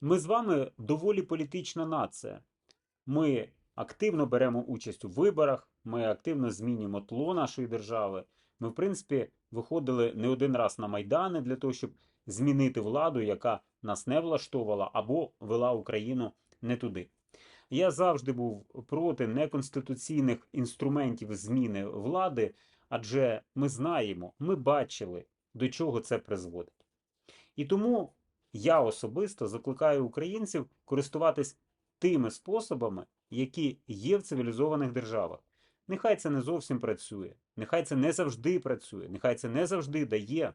Ми з вами доволі політична нація. Ми активно беремо участь у виборах, ми активно змінюємо тло нашої держави. Ми, в принципі, виходили не один раз на майдани для того, щоб змінити владу, яка нас не влаштовувала або вела Україну не туди. Я завжди був проти неконституційних інструментів зміни влади, адже ми знаємо, ми бачили, до чого це призводить. І тому я особисто закликаю українців користуватись тими способами, які є в цивілізованих державах. Нехай це не зовсім працює, нехай це не завжди працює, нехай це не завжди дає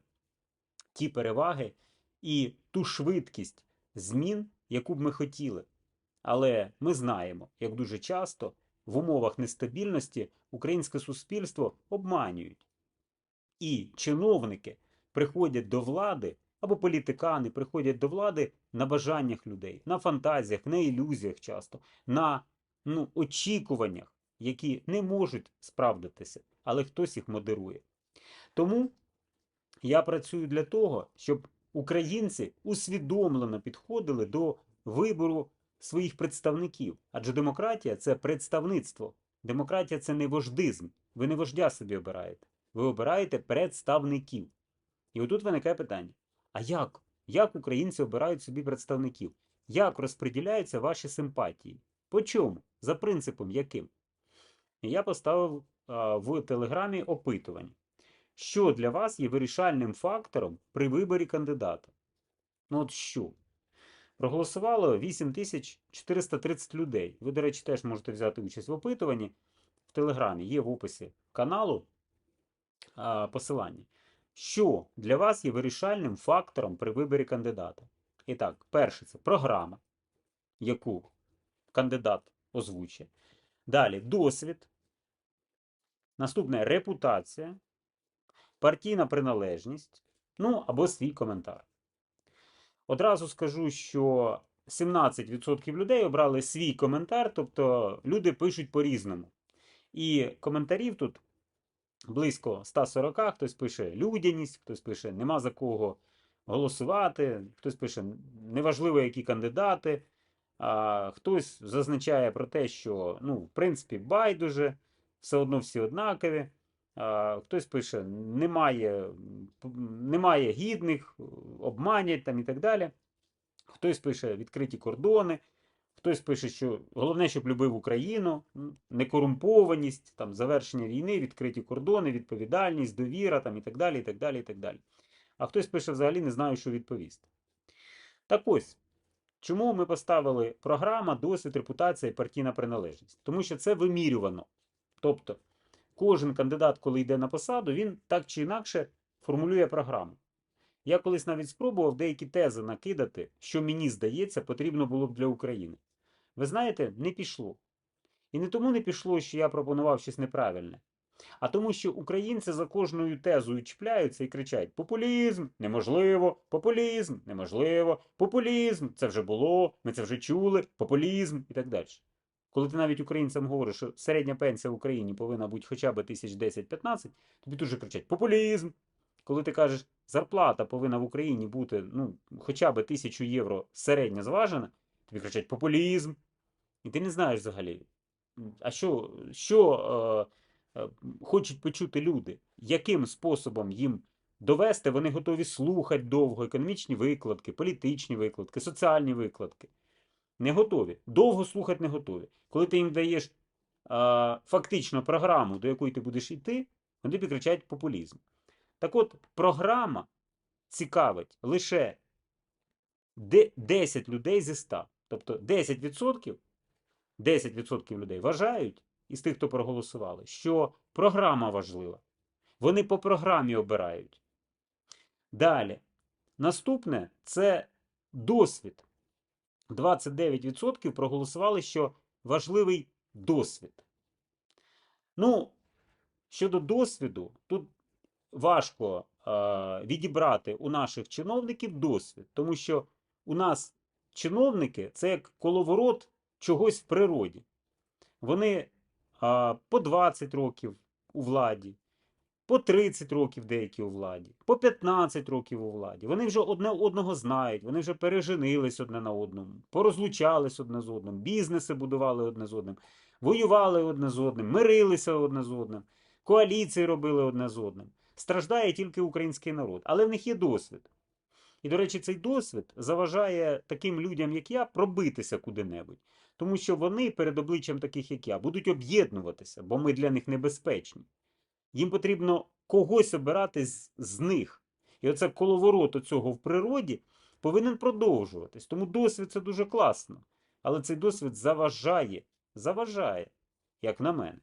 ті переваги і ту швидкість змін, яку б ми хотіли. Але ми знаємо, як дуже часто в умовах нестабільності українське суспільство обманюють. І чиновники приходять до влади, або політикани приходять до влади на бажаннях людей, на фантазіях, на ілюзіях часто, на ну, очікуваннях, які не можуть справдитися, але хтось їх модерує. Тому я працюю для того, щоб українці усвідомлено підходили до вибору своїх представників. Адже демократія це представництво. Демократія це не вождизм. Ви не вождя собі обираєте. Ви обираєте представників. І отут виникає питання: а як? Як українці обирають собі представників? Як розподіляються ваші симпатії? По чому? За принципом яким? Я поставив а, в телеграмі опитування, що для вас є вирішальним фактором при виборі кандидата. Ну от що? Проголосувало 8430 людей. Ви, до речі, теж можете взяти участь в опитуванні в Телеграмі, є в описі каналу а, посилання. Що для вас є вирішальним фактором при виборі кандидата? І так, перше це програма, яку кандидат озвучує. Далі досвід. Наступне репутація, партійна приналежність, ну або свій коментар. Одразу скажу, що 17% людей обрали свій коментар, тобто люди пишуть по-різному. І коментарів тут близько 140, хтось пише людяність, хтось пише нема за кого голосувати, хтось пише неважливо, які кандидати, а хтось зазначає про те, що ну, в принципі байдуже, все одно всі однакові. А, Хтось пише, немає, немає гідних, обманять там і так далі. Хтось пише відкриті кордони, хтось пише, що головне, щоб любив Україну, некорумпованість, там, завершення війни, відкриті кордони, відповідальність, довіра там, і так далі. і так далі, і так далі. А хтось пише взагалі не знаю, що відповісти. Так ось, чому ми поставили програма, досвід, репутація і партійна приналежність? Тому що це вимірювано. Тобто, кожен кандидат, коли йде на посаду, він так чи інакше формулює програму. Я колись навіть спробував деякі тези накидати, що мені здається, потрібно було б для України. Ви знаєте, не пішло. І не тому не пішло, що я пропонував щось неправильне, а тому, що українці за кожною тезою чіпляються і кричать: популізм неможливо, популізм неможливо, популізм це вже було, ми це вже чули, популізм і так далі. Коли ти навіть українцям говориш, що середня пенсія в Україні повинна бути хоча б 1010-15, тобі дуже кричать популізм. Коли ти кажеш, зарплата повинна в Україні бути ну, хоча б 1000 євро середня зважена, тобі кричать популізм. І ти не знаєш взагалі, а що що е, е, хочуть почути люди, яким способом їм довести, вони готові слухати довго економічні викладки, політичні викладки, соціальні викладки. Не готові. Довго слухати не готові. Коли ти їм даєш е, фактично програму, до якої ти будеш йти, вони тобі кричать популізм. Так от, програма цікавить лише 10 людей зі 100. Тобто 10%, 10% людей вважають із тих, хто проголосували, що програма важлива. Вони по програмі обирають. Далі. Наступне це досвід. 29% проголосували, що важливий досвід. Ну, щодо досвіду, тут важко е, відібрати у наших чиновників досвід, тому що у нас чиновники це як коловорот чогось в природі. Вони е, по 20 років у владі, по 30 років деякі у владі, по 15 років у владі. Вони вже одне одного знають, вони вже переженились одне на одному, порозлучались одне з одним, бізнеси будували одне з одним, воювали одне з одним, мирилися одне з одним, коаліції робили одне з одним. Страждає тільки український народ, але в них є досвід. І, до речі, цей досвід заважає таким людям, як я, пробитися куди-небудь. Тому що вони перед обличчям таких, як я, будуть об'єднуватися, бо ми для них небезпечні. Їм потрібно когось обирати з, з них. І оце коловорот цього в природі повинен продовжуватись. Тому досвід це дуже класно. Але цей досвід заважає, заважає, як на мене.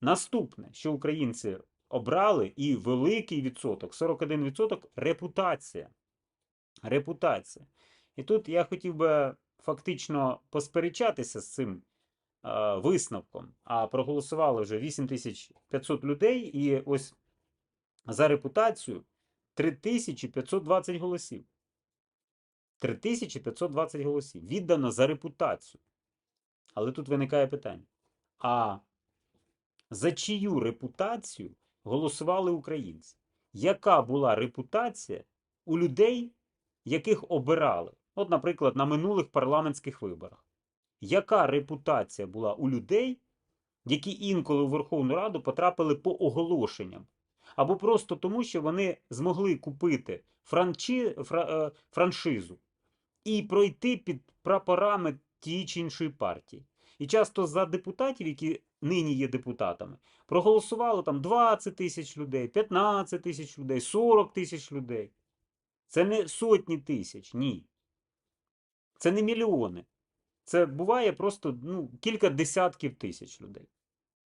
Наступне, що українці обрали, і великий відсоток, 41% репутація. Репутація. І тут я хотів би фактично посперечатися з цим е, висновком. А проголосували вже 8500 людей, і ось за репутацію 3520 голосів. 3520 голосів. Віддано за репутацію. Але тут виникає питання: а за чию репутацію голосували українці? Яка була репутація у людей, яких обирали? От, наприклад, на минулих парламентських виборах. Яка репутація була у людей, які інколи у Верховну Раду потрапили по оголошенням? Або просто тому, що вони змогли купити франчі... фра... е, франшизу і пройти під прапорами тієї чи іншої партії. І часто за депутатів, які нині є депутатами, проголосувало там 20 тисяч людей, 15 тисяч людей, 40 тисяч людей. Це не сотні тисяч, ні. Це не мільйони. Це буває просто ну, кілька десятків тисяч людей.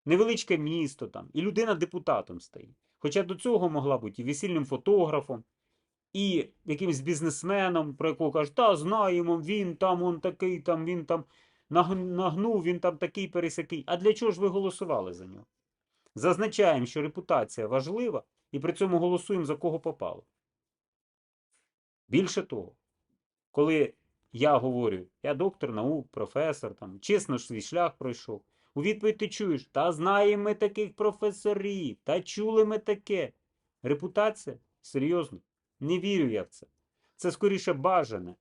Невеличке місто там, і людина депутатом стає. Хоча до цього могла бути і весільним фотографом, і якимсь бізнесменом, про якого кажуть, та знаємо, він там, он такий, там, він там нагнув, він там такий пересякий. А для чого ж ви голосували за нього? Зазначаємо, що репутація важлива, і при цьому голосуємо за кого попало. Більше того, коли я говорю, я доктор наук, професор, там, чесно ж свій шлях пройшов. У відповідь ти чуєш, та знаємо ми таких професорів, та чули ми таке. Репутація? Серйозно? Не вірю я в це. Це скоріше бажане.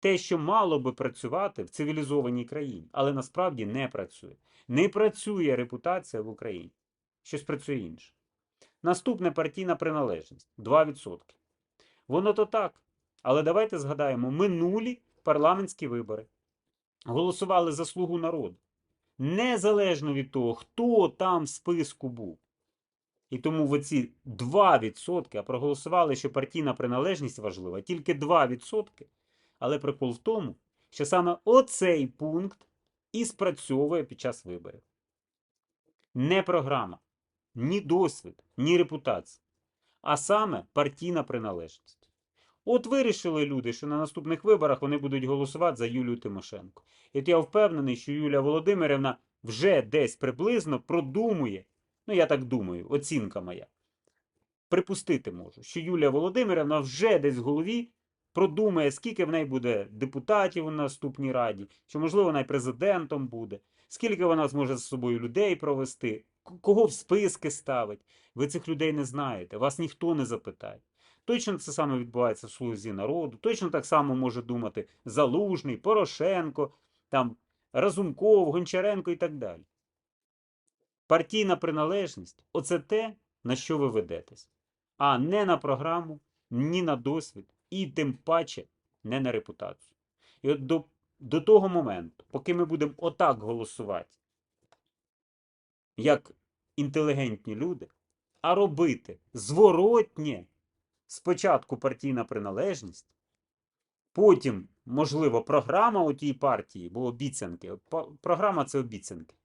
Те, що мало би працювати в цивілізованій країні, але насправді не працює. Не працює репутація в Україні. Щось працює інше. Наступне партійна приналежність 2%. Воно то так. Але давайте згадаємо минулі парламентські вибори. Голосували за слугу народу. Незалежно від того, хто там в списку був. І тому в оці 2%, а проголосували, що партійна приналежність важлива, тільки 2%. Але прикол в тому, що саме оцей пункт і спрацьовує під час виборів. Не програма, ні досвід, ні репутація, а саме партійна приналежність. От вирішили люди, що на наступних виборах вони будуть голосувати за Юлію Тимошенко. І от я впевнений, що Юлія Володимирівна вже десь приблизно продумує, ну я так думаю, оцінка моя. Припустити можу, що Юлія Володимирівна вже десь в голові продумає, скільки в неї буде депутатів у наступній раді, що, можливо, вона й президентом буде, скільки вона зможе з собою людей провести, кого в списки ставить. Ви цих людей не знаєте, вас ніхто не запитає. Точно це саме відбувається в слузі народу, точно так само може думати Залужний, Порошенко, там, Разумков, Гончаренко і так далі. Партійна приналежність оце те, на що ви ведетесь, а не на програму, ні на досвід, і тим паче не на репутацію. І от до, до того моменту, поки ми будемо отак голосувати, як інтелігентні люди, а робити зворотнє спочатку партійна приналежність, потім, можливо, програма у тій партії, бо обіцянки. Програма це обіцянки.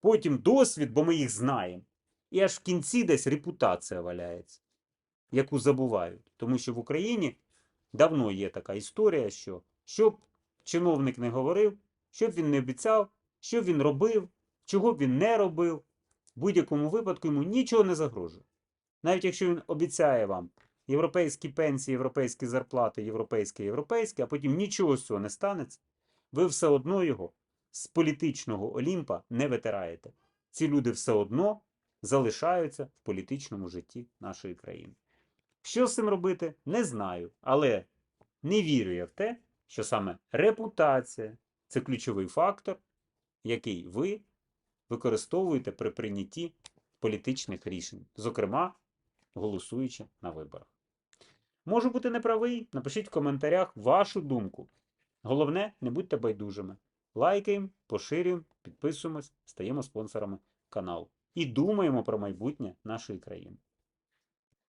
Потім досвід, бо ми їх знаємо. І аж в кінці десь репутація валяється, яку забувають. Тому що в Україні давно є така історія, що щоб чиновник не говорив, що б він не обіцяв, що він робив, чого він не робив, в будь-якому випадку йому нічого не загрожує. Навіть якщо він обіцяє вам європейські пенсії, європейські зарплати, європейське, європейське, а потім нічого з цього не станеться, ви все одно його з політичного Олімпа не витираєте. Ці люди все одно залишаються в політичному житті нашої країни. Що з цим робити, не знаю, але не вірю я в те, що саме репутація це ключовий фактор, який ви використовуєте при прийнятті політичних рішень, зокрема, голосуючи на виборах. Можу бути неправий, напишіть в коментарях вашу думку. Головне, не будьте байдужими. Лайкаємо, поширюємо, підписуємось, стаємо спонсорами каналу. І думаємо про майбутнє нашої країни.